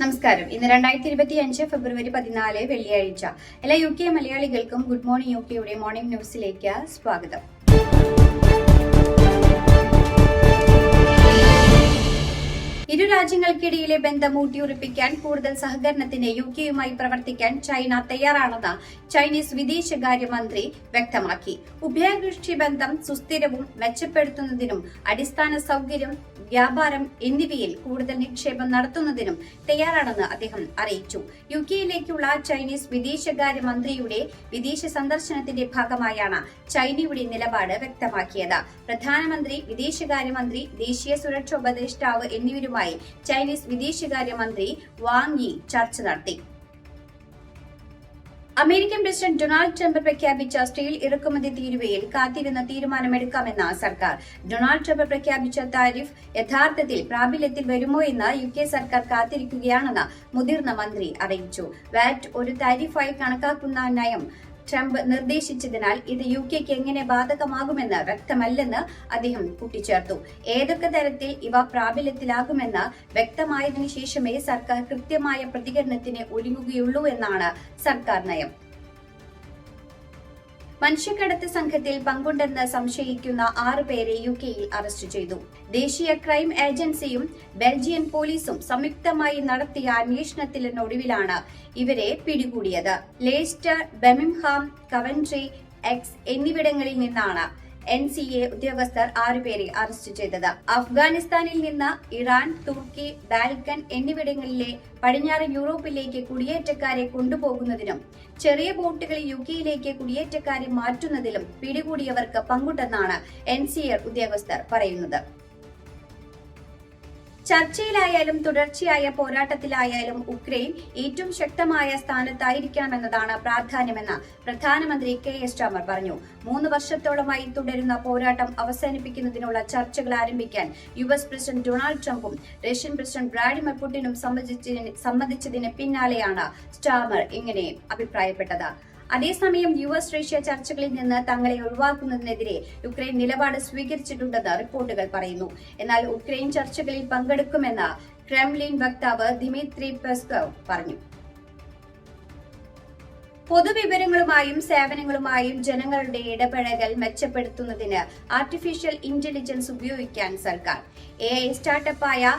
നമസ്കാരം. ഇന്ന് രണ്ടായിരത്തി ഇരുപത്തി അഞ്ച് ഫെബ്രുവരി പതിനാല് വെള്ളിയാഴ്ച. എല്ലാ യു കെ മലയാളികൾക്കും ഗുഡ് മോർണിംഗ് യു കെയുടെ മോർണിംഗ് ന്യൂസിലേക്ക് സ്വാഗതം. രാജ്യങ്ങൾക്കിടയിലെ ബന്ധം ഊട്ടിയുറപ്പിക്കാൻ കൂടുതൽ സഹകരണത്തിന് യു കെയുമായി പ്രവർത്തിക്കാൻ ചൈന തയ്യാറാണെന്ന് ചൈനീസ് വിദേശകാര്യമന്ത്രി വ്യക്തമാക്കി. ഉഭയകക്ഷി ബന്ധം സുസ്ഥിരവും മെച്ചപ്പെടുത്തുന്നതിനും അടിസ്ഥാന സൗകര്യം വ്യാപാരം എന്നിവയിൽ കൂടുതൽ നിക്ഷേപം നടത്തുന്നതിനും തയ്യാറാണെന്ന് അദ്ദേഹം അറിയിച്ചു. യു കെയിലേക്കുള്ള ചൈനീസ് വിദേശകാര്യമന്ത്രിയുടെ വിദേശ സന്ദർശനത്തിന്റെ ഭാഗമായാണ് ചൈനയുടെ നിലപാട് വ്യക്തമാക്കിയത്. പ്രധാനമന്ത്രി വിദേശകാര്യമന്ത്രി ദേശീയ സുരക്ഷാ ഉപദേഷ്ടാവ് എന്നിവരുമായി ചൈനീസ് വിദേശകാര്യമന്ത്രി വാങ് യി ചർച്ച നടത്തി. അമേരിക്കൻ പ്രസിഡന്റ് ഡൊണാൾഡ് ട്രംപ് പ്രഖ്യാപിച്ച സ്റ്റീൽ ഇറക്കുമതി തീരുവയിൽ കാത്തിരുന്ന തീരുമാനമെടുക്കാമെന്ന സർക്കാർ. ഡൊണാൾഡ് ട്രംപ് പ്രഖ്യാപിച്ച താരിഫ് യഥാർത്ഥത്തിൽ പ്രാബല്യത്തിൽ വരുമോ എന്ന് യു കെ സർക്കാർ കാത്തിരിക്കുകയാണെന്ന് മുതിർന്ന മന്ത്രി അറിയിച്ചു. വാറ്റ് ഒരു താരിഫായി കണക്കാക്കുന്ന നയം ട്രംപ് നിർദ്ദേശിച്ചതിനാൽ ഇത് യു കെക്ക് എങ്ങനെ ബാധകമാകുമെന്ന് വ്യക്തമല്ലെന്ന് അദ്ദേഹം കൂട്ടിച്ചേർത്തു. ഏതൊക്കെ തരത്തിൽ ഇവ പ്രാബല്യത്തിലാകുമെന്ന് വ്യക്തമായതിനു ശേഷമേ സർക്കാർ കൃത്യമായ പ്രതികരണത്തിന് ഒരുങ്ങുകയുള്ളൂ എന്നാണ് സർക്കാർ നയം. മനുഷ്യക്കടത്ത് സംഘത്തിൽ പങ്കുണ്ടെന്ന് സംശയിക്കുന്ന ആറ് പേരെ യു കെയിൽ അറസ്റ്റ് ചെയ്തു. ദേശീയ ക്രൈം ഏജൻസിയും ബെൽജിയൻ പോലീസും സംയുക്തമായി നടത്തിയ അന്വേഷണത്തിനൊടുവിലാണ് ഇവരെ പിടികൂടിയത്. ലേസ്റ്റർ ബെമിംഹാം കവൻട്രി എക്സ് എന്നിവിടങ്ങളിൽ നിന്നാണ് എൻ സി എ ഉദ്യോഗസ്ഥർ ആറുപേരെ അറസ്റ്റ് ചെയ്തത്. അഫ്ഗാനിസ്ഥാനിൽ നിന്ന് ഇറാൻ തുർക്കി ബാൽക്കൻ എന്നിവിടങ്ങളിലെ പടിഞ്ഞാറൻ യൂറോപ്പിലേക്ക് കുടിയേറ്റക്കാരെ കൊണ്ടുപോകുന്നതിനും ചെറിയ ബോട്ടുകളിൽ യു കെയിലേക്ക് കുടിയേറ്റക്കാരെ മാറ്റുന്നതിലും പിടികൂടിയവർക്ക് പങ്കുണ്ടെന്നാണ് എൻ സി എ ഉദ്യോഗസ്ഥർ പറയുന്നത്. ചർച്ചയിലായാലും തുടർച്ചയായ പോരാട്ടത്തിലായാലും ഉക്രൈൻ ഏറ്റവും ശക്തമായ സ്ഥാനത്തായിരിക്കാമെന്നതാണ് പ്രാധാന്യമെന്ന് പ്രധാനമന്ത്രി കെ എസ് ചാമർ പറഞ്ഞു. മൂന്ന് വർഷത്തോളമായി തുടരുന്ന പോരാട്ടം അവസാനിപ്പിക്കുന്നതിനുള്ള ചർച്ചകൾ ആരംഭിക്കാൻ യു എസ് പ്രസിഡന്റ് ഡൊണാൾഡ് ട്രംപും റഷ്യൻ പ്രസിഡന്റ് വ്ളാഡിമിർ പുടിനും സംബന്ധിച്ചതിന് പിന്നാലെയാണ് സ്റ്റാമർ ഇങ്ങനെ അഭിപ്രായപ്പെട്ടത്. അതേസമയം യു എസ് റഷ്യ ചർച്ചകളിൽ നിന്ന് തങ്ങളെ ഒഴിവാക്കുന്നതിനെതിരെ യുക്രൈൻ നിലപാട് സ്വീകരിച്ചിട്ടുണ്ടെന്ന് റിപ്പോർട്ടുകൾ പറയുന്നു. എന്നാൽ ഉക്രൈൻ ചർച്ചകളിൽ പങ്കെടുക്കുമെന്ന് ക്രെംലിൻ വക്താവ് ദിമിത്രി പെസ്കോവ് പറഞ്ഞു. പൊതുവിവരങ്ങളുമായും സേവനങ്ങളുമായും ജനങ്ങളുടെ ഇടപഴകൽ മെച്ചപ്പെടുത്തുന്നതിന് ആർട്ടിഫിഷ്യൽ ഇന്റലിജൻസ് ഉപയോഗിക്കാൻ സർക്കാർ. എ ഐ സ്റ്റാർട്ടപ്പായ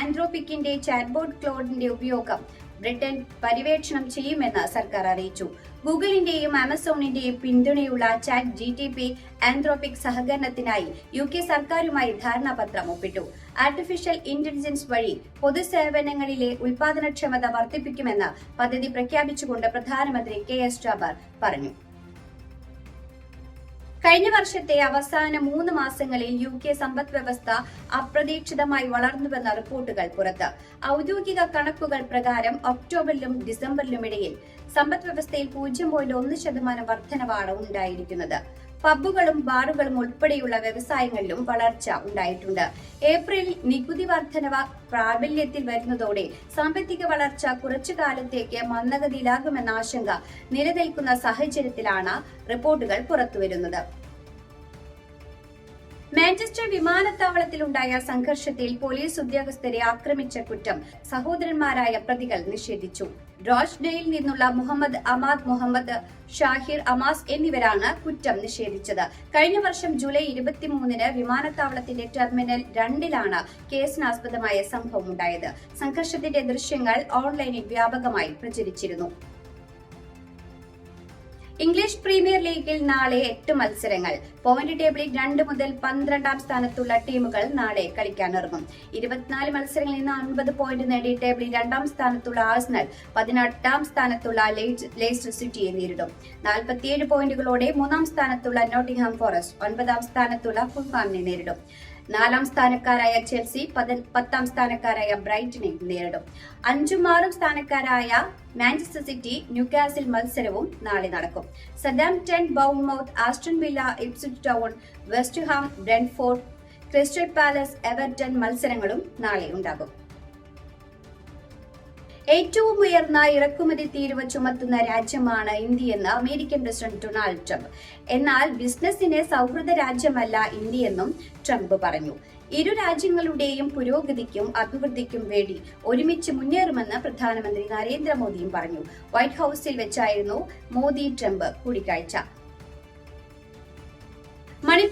ആൻഡ്രോപിക്കിന്റെ ചാറ്റ്ബോട്ട് ക്ലോഡിന്റെ ഉപയോഗം ബ്രിട്ടൻ പര്യവേക്ഷണം ചെയ്യുമെന്ന് സർക്കാർ അറിയിച്ചു. ഗൂഗിളിന്റെയും ആമസോണിന്റെയും പിന്തുണയുള്ള chat G T P Anthropic സഹകരണത്തിനായി U K സർക്കാരുമായി ധാരണാപത്രം ഒപ്പിട്ടു. ആർട്ടിഫിഷ്യൽ ഇന്റലിജൻസ് വഴി പൊതുസേവനങ്ങളിലെ ഉൽപാദനക്ഷമത വർദ്ധിപ്പിക്കുമെന്ന് പദ്ധതി പ്രഖ്യാപിച്ചുകൊണ്ട് പ്രധാനമന്ത്രി കെ എസ് ജാബർ പറഞ്ഞു. കഴിഞ്ഞ വർഷത്തെ അവസാന മൂന്ന് മാസങ്ങളിൽ യു കെ സമ്പദ് വ്യവസ്ഥ അപ്രതീക്ഷിതമായി വളർന്നുവെന്ന റിപ്പോർട്ടുകൾ പുറത്ത്. ഔദ്യോഗിക കണക്കുകൾ പ്രകാരം ഒക്ടോബറിലും ഡിസംബറിലും ഇടയിൽ സമ്പദ് വ്യവസ്ഥയിൽ പൂജ്യം പോയിന്റ് ഒന്ന് ശതമാനം വർധനവാണ് ഉണ്ടായിരിക്കുന്നത്. പബ്ബുകളും ബാറുകളും ഉൾപ്പെടെയുള്ള വ്യവസായങ്ങളിലും വളർച്ച ഉണ്ടായിട്ടുണ്ട്. ഏപ്രിലിൽ നികുതി വർധനവ പ്രാബല്യത്തിൽ വരുന്നതോടെ സാമ്പത്തിക വളർച്ച കുറച്ചു കാലത്തേക്ക് മന്ദഗതിയിലാകുമെന്ന ആശങ്ക നിലനിൽക്കുന്ന സാഹചര്യത്തിലാണ് റിപ്പോർട്ടുകൾ പുറത്തുവരുന്നത്. മാഞ്ചസ്റ്റർ വിമാനത്താവളത്തിലുണ്ടായ സംഘർഷത്തിൽ പോലീസ് ഉദ്യോഗസ്ഥരെ ആക്രമിച്ച കുറ്റം സഹോദരന്മാരായ പ്രതികൾ നിഷേധിച്ചു. റോഷ്ഡയിൽ നിന്നുള്ള മുഹമ്മദ് അമാദ് മുഹമ്മദ് ഷാഹിർ അമാസ് എന്നിവരാണ് കുറ്റം നിഷേധിച്ചത്. കഴിഞ്ഞ വർഷം ജൂലൈ ഇരുപത്തിമൂന്നിന് വിമാനത്താവളത്തിന്റെ ടെർമിനൽ രണ്ടിലാണ് കേസിനാസ്പദമായ സംഭവം ഉണ്ടായത് സംഘർഷത്തിന്റെ ദൃശ്യങ്ങൾ ഓൺലൈനിൽ വ്യാപകമായി പ്രചരിച്ചിരുന്നു. ഇംഗ്ലീഷ് പ്രീമിയർ ലീഗിൽ നാളെ എട്ട് മത്സരങ്ങൾ. പോയിന്റ് ടേബിളിൽ രണ്ട് മുതൽ പന്ത്രണ്ടാം സ്ഥാനത്തുള്ള ടീമുകൾ നാളെ കളിക്കാനിറങ്ങും ഇരുപത്തിനാല് മത്സരങ്ങളിൽ നിന്ന് അൻപത് പോയിന്റ് നേടി ടേബിളിൽ രണ്ടാം സ്ഥാനത്തുള്ള ആഴ്സണൽ പതിനെട്ടാം സ്ഥാനത്തുള്ള ലേസ്റ്റർ സിറ്റിയെ നേരിടും. നാൽപ്പത്തിയേഴ് പോയിന്റുകളോടെ മൂന്നാം സ്ഥാനത്തുള്ള നോട്ടിംഗ്ഹാം ഫോറസ്റ്റ് ഒൻപതാം സ്ഥാനത്തുള്ള ഫുൾഹാമിനെ നേരിടും. നാലാം സ്ഥാനക്കാരായ ചെൽസി പത- പത്താം സ്ഥാനക്കാരായ ബ്രൈറ്റനെ നേരിടും. അഞ്ചും ആറും സ്ഥാനക്കാരായ മാഞ്ചസ്റ്റർ സിറ്റി ന്യൂകാസിൽ മത്സരവും നാളെ നടക്കും. Southampton Bournemouth Aston Villa Ipswich Town West Ham Brentford Crystal Palace Everton മത്സരങ്ങളും നാളെ ഉണ്ടാകും. ഏറ്റവും ഉയർന്ന ഇറക്കുമതി തീരുവ ചുമത്തുന്ന രാജ്യമാണ് ഇന്ത്യയെന്ന് അമേരിക്കൻ പ്രസിഡന്റ് ഡൊണാൾഡ് ട്രംപ്. എന്നാൽ ബിസിനസിന് സൗഹൃദ രാജ്യമല്ല ഇന്ത്യയെന്നും ട്രംപ് പറഞ്ഞു. ഇരു രാജ്യങ്ങളുടെയും പുരോഗതിക്കും അഭിവൃദ്ധിക്കും വേണ്ടി ഒരുമിച്ച് മുന്നേറുമെന്ന് പ്രധാനമന്ത്രി നരേന്ദ്രമോദിയും പറഞ്ഞു. വൈറ്റ് ഹൌസിൽ വെച്ചായിരുന്നു മോദി ട്രംപ് കൂടിക്കാഴ്ച.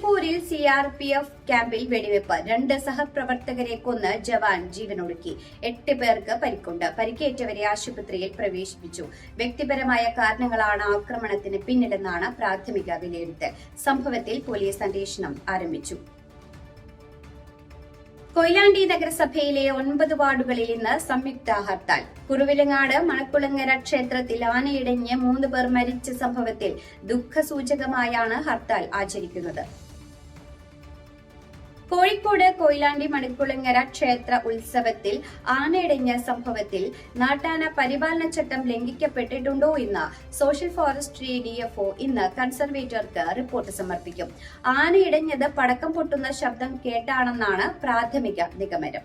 മണിപ്പൂരിൽ സി ആർ പി എഫ് ക്യാമ്പിൽ വെടിവെപ്പ്. രണ്ട് സഹപ്രവർത്തകരെ കൊന്ന് ജവാൻ ജീവനൊടുക്കി. എട്ട് പേർക്ക് പരിക്കുണ്ട്. പരിക്കേറ്റവരെ ആശുപത്രിയിൽ പ്രവേശിപ്പിച്ചു. വ്യക്തിപരമായ കാരണങ്ങളാണ് ആക്രമണത്തിന് പിന്നിലെന്നാണ് പ്രാഥമിക വിലയിരുത്തൽ. സംഭവത്തിൽ പോലീസ് അന്വേഷണം ആരംഭിച്ചു. കൊയിലാണ്ടി നഗരസഭയിലെ ഒൻപത് വാർഡുകളിൽ ഇന്ന് സംയുക്ത ഹർത്താൽ. കുറുവിലങ്ങാട് മണക്കുളങ്ങര ക്ഷേത്രത്തിൽ ആനയിടഞ്ഞ് മൂന്ന് പേർ മരിച്ച സംഭവത്തിൽ ദുഃഖസൂചകമായാണ് ഹർത്താൽ ആചരിക്കുന്നത്. കോഴിക്കോട് കൊയിലാണ്ടി മണിക്കുളങ്ങര ക്ഷേത്ര ഉത്സവത്തിൽ ആനയിടഞ്ഞ സംഭവത്തിൽ നാട്ടാന പരിപാലന ചട്ടം ലംഘിക്കപ്പെട്ടിട്ടുണ്ടോ എന്ന് സോഷ്യൽ ഫോറസ്ട്രി ഡിഎഫ്ഒ ഇന്ന് കൺസർവേറ്റർക്ക് റിപ്പോർട്ട് സമർപ്പിക്കും. ആനയിടഞ്ഞത് പടക്കം പൊട്ടുന്ന ശബ്ദം കേട്ടാണെന്നാണ് പ്രാഥമിക നിഗമനം.